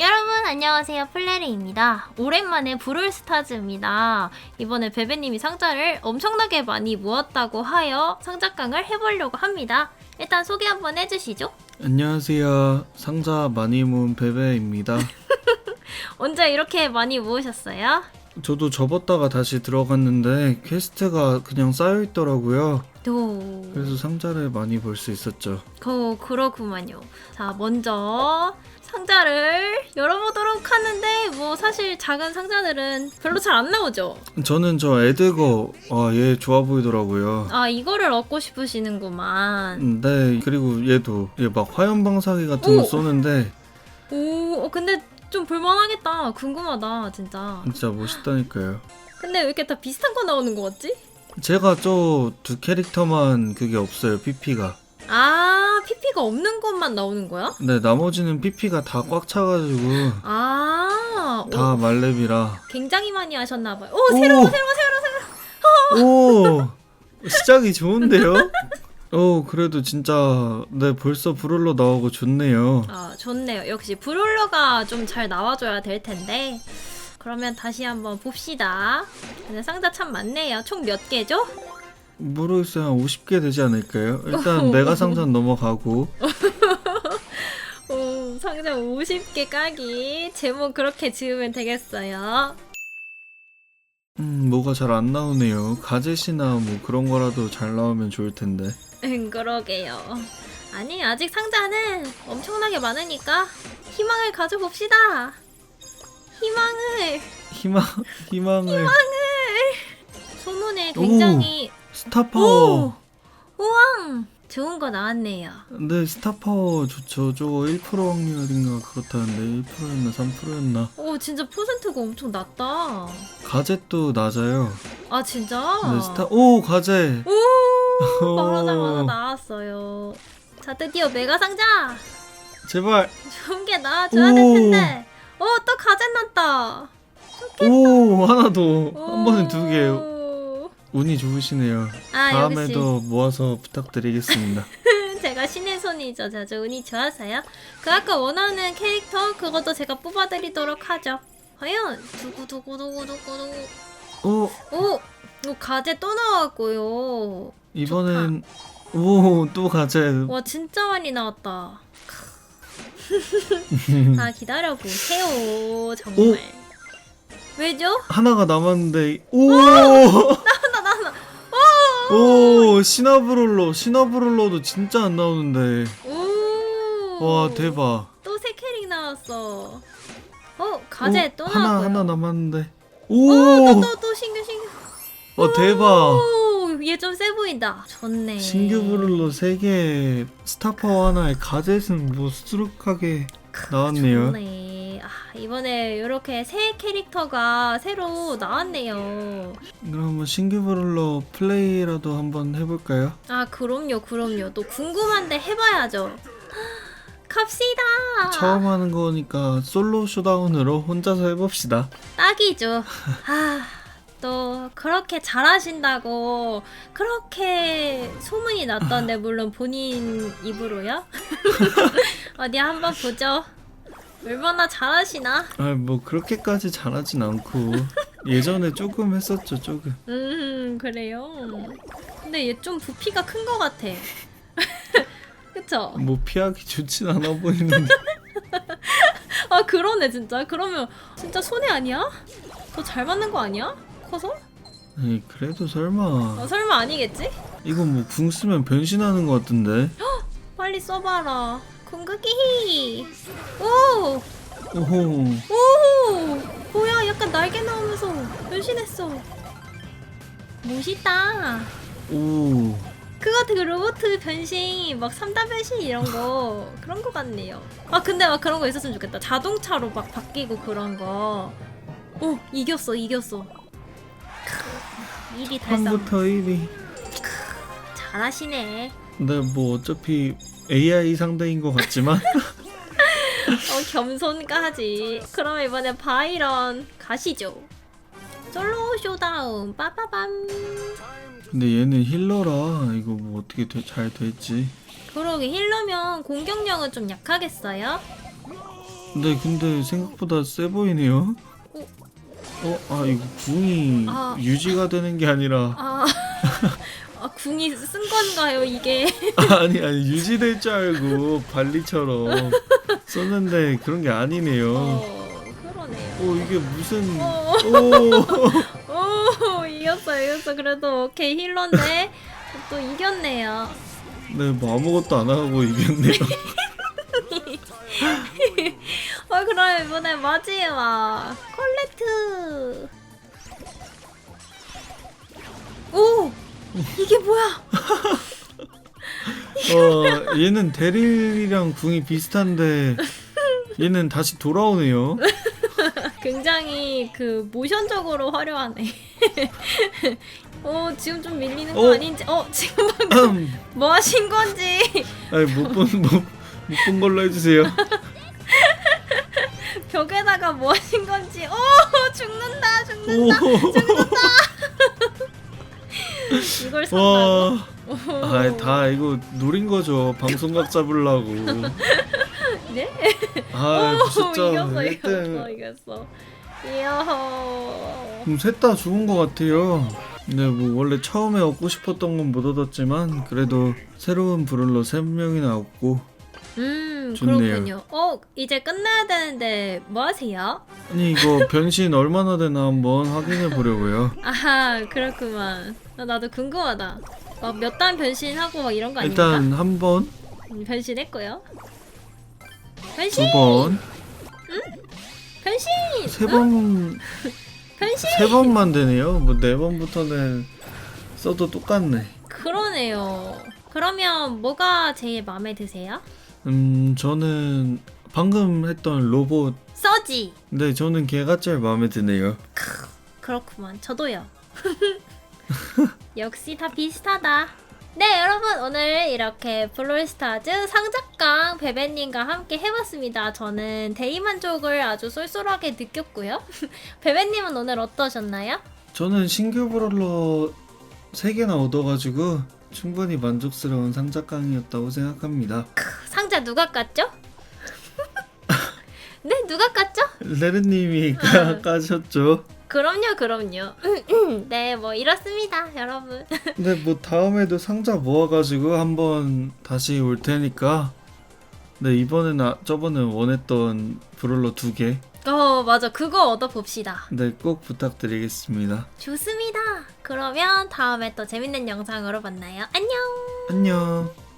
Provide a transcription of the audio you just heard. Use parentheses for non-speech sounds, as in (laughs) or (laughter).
여러분 안녕하세요 플레리입니다. 오랜만에 브롤스타즈입니다. 이번에 베베님이 상자를 엄청나게 많이 모았다고 하여 상자깡을 해보려고 합니다. 일단 소개 한번 해주시죠. 안녕하세요. 상자 많이 모은 베베입니다. (laughs) 언제 이렇게 많이 모으셨어요? 저도 접었다가 다시 들어갔는데 퀘스트가 그냥 쌓여 있더라고요. 도, 그래서 상자를 많이 볼 수 있었죠. 거 그렇구만요. 자 먼저 상자를 열어보도록 하는데 뭐 사실 작은 상자들은 별로 잘 안 나오죠. 저는 저 에드거 아, 얘 좋아 보이더라고요. 아 이거를 얻고 싶으시는구만. 네 그리고 얘도 얘 막 화염 방사기 같은 거 오! 쏘는데 오, 어, 근데 좀 볼만하겠다. 궁금하다, 진짜. 진짜 멋있다니까요. 근데 왜 이렇게 다 비슷한 거 나오는 거 같지? 제가 저 두 캐릭터만 그게 없어요. PP가. 아, PP가 없는 것만 나오는 거야? 네 나머지는 PP가 다 꽉 차가지고 아, 다 오, 말렙이라. 굉장히 많이 하셨나 봐요. 오, 새로워, 오! 새로워, 새로워, 새로워. 오 시작이 좋은데요? 오 그래도 진짜 네 벌써 브롤러 나오고 좋네요. 아, 좋네요. 역시 브롤러가 좀 잘 나와줘야 될 텐데. 그러면 다시 한번 봅시다. 근데 상자 참 많네요. 총 몇 개죠? 모르겠어요 한 50개 되지 않을까요? 일단 메가 상자는 (laughs) 넘어가고 오, 상자 50개 까기. 제목 그렇게 지으면 되겠어요. 음 뭐가 잘 안 나오네요. 가젯이나 뭐 그런 거라도 잘 나오면 좋을 텐데. 응, 그러게요. 아니, 아직 상자는 엄청나게 많으니까 희망을 가져봅시다. 희망을, 희망 희망을 소문에 굉장히, 스타파워. 오! 우왕! 좋은 거 나왔네요. 네 스타파워 좋죠. 저거 1% 확률인가 그렇다는데 1%였나 3%였나. 오, 진짜 퍼센트가 엄청 낮다. 가젯도 낮아요. 아, 진짜? 네 스타 오 가젯. 오! 말하자마자 나왔어요. 자, 드디어 메가 상자! 제발. 좋은 게 나와줘야 될 오. 텐데. 어, 또 가젠 났다. 오 하나 더. 한 번에 두 개. 오. 운이 좋으시네요. 아, 역시. 다음에도 모아서 부탁드리겠습니다. (laughs) 제가 신의 손이죠. 자주 운이 좋아서요. 그 아까 원하는 캐릭터 그것도 제가 뽑아드리도록 하죠. 과연 두구두구두구두구두구 오 오! 오 가제 또 나왔고요. 이번엔 오 또 가재. 와 진짜 많이 나왔다. (laughs) 아 기다려보세요. 정말. 왜죠? 하나가 남았는데 오. 나나 나나. 오 시나브롤러 시나브롤러도 진짜 안 나오는데 오. 와 대박. 또새 캐릭 나왔어. 어 오, 또 하나 나왔고요. 하나 남았는데 오, 오. 또, 또, 또 신규, 신규. 와 대박. 오, 얘좀세 보인다. 좋네. 신규 브롤러 3개 스타파워 하나에 가젯은 뭐 수두룩하게 나왔네요. 좋네. 아, 이번에 이렇게 새 캐릭터가 새로 나왔네요. 그럼 한번 신규 브롤러 플레이라도 한번 해볼까요? 아, 그럼요, 그럼요. 또 궁금한데 해봐야죠. 갑시다. 처음 하는 거니까 솔로 쇼다운으로 혼자서 해봅시다. 딱이죠. 아, 또 그렇게 잘하신다고 그렇게 소문이 났던데 (laughs) 물론 본인 입으로요. (laughs) 어디 한번 보죠. 얼마나 잘하시나? 아뭐 그렇게까지 잘하진 않고 예전에 조금 했었죠 조금. 음, 그래요. 근데 얘 좀 부피가 큰 것 같아. (laughs) 그쵸? 뭐 피하기 좋진 않아 보이는데. 아, 그러네, 진짜. 그러면 진짜 손해 아니야? 더 잘 맞는 거 아니야? 커서? 에이 그래도 어, 설마 설마 아니겠지? 이건 뭐 궁 쓰면 변신하는 것 같은데. 빨리 써봐라. 궁극기! 오! 오호. 오! 뭐야, 약간 날개 나오면서 변신했어. 멋있다. 오. 그거 되게 로봇 변신, 막 3단 변신 이런 거, (laughs) 그런 거 같네요. 아, 근데 막 그런 거 있었으면 좋겠다. 자동차로 막 바뀌고 그런 거. 오, 이겼어, 이겼어. 크, 1위 달성. 한부터 1위. 잘하시네. 근데 뭐 어차피 AI 상대인 것 같지만 (laughs) 어, 겸손까지. 그럼 이번에 바이런 가시죠. 솔로 쇼다운, 빠빠밤. 근데 얘는 힐러라 이거 뭐 어떻게 돼- 잘 될지 그러게 힐러면 공격력은 좀 약하겠어요? 네 근데 생각보다 세 보이네요. 어? 어? 아 이거 궁이 아. 유지가 되는 게 아니라 아, 아 궁이 쓴 건가요 이게? (laughs) 아니 아니 유지될 줄 알고 발리처럼 썼는데 그런 게 아니네요. 어 그러네요. 어 이게 무슨 어, 오 (laughs) 오 이겼어 이겼어 그래도 오케이 힐러인데 또 이겼네요. 네, 뭐 아무것도 안 하고 이겼네요. (laughs) 어 그럼 이번에 마지막 콜레트. 오 이게 뭐야? (laughs) 어, 얘는 데릴이랑 궁이 비슷한데 얘는 다시 돌아오네요. (laughs) 굉장히 그 모션적으로 화려하네. (laughs) 어 지금 좀 밀리는 거 어? 아닌지. 어 지금 방금 (clears throat) 뭐 하신 건지. 아니 못본못본 걸로 해주세요. 벽에다가 뭐 하신 건지. 오 죽는다 오, 죽는다. (laughs) 이걸 산다고. 와. 아, 다 이거 노린 거죠. 방송각 잡으려고. (laughs) 네? 아, 오, 진짜 이겼어 이겼어 1등. 이겼어. 이야. 그럼 셋다 죽은 것 같아요. 네, 뭐 원래 처음에 얻고 싶었던 건 못 얻었지만 그래도 새로운 브롤러 3명이나 얻고 음 좋네요. 그렇군요. 어 이제 끝나야 되는데 뭐 하세요? 아니 이거 (laughs) 변신 얼마나 되나 한번 확인해 보려고요. 아하 그렇구만. 나- 나도 궁금하다. 막 몇 단 변신하고 막 이런 거 아닙니까? 일단 한 번, 음, 변신했고요. 변신 두 번, 변신 세 번, (laughs) 변신 세 번만 되네요. 뭐 네 번부터는 써도 똑같네. 그러네요. 그러면 뭐가 제일 마음에 드세요? 음, 저는 방금 했던 로봇. 서지. 네, 저는 걔가 제일 마음에 드네요. 그렇구만. 저도요. (laughs) 역시 다 비슷하다. 네, 여러분 오늘 이렇게 블루스타즈 상작강 베베님과 함께 해봤습니다. 저는 대리만족을 아주 쏠쏠하게 느꼈고요. (laughs) 베베님은 오늘 어떠셨나요? 저는 신규 브롤러 세 개나 얻어가지고 충분히 만족스러운 상작강이었다고 생각합니다. 상자 누가 깠죠? (laughs) 네, 누가 깠죠? 레르님이 아. 까셨죠? 그럼요, 그럼요. (clears throat) 네, 뭐 이렇습니다, 여러분. (laughs) 근데 뭐 다음에도 상자 모아가지고 한번 다시 올 테니까 네 이번에는 아, 저번에 원했던 브롤러 두 개. 어, 맞아. 그거 얻어봅시다. 네 꼭 부탁드리겠습니다. 좋습니다. 그러면 다음에 또 재밌는 영상으로 만나요. 안녕! 안녕.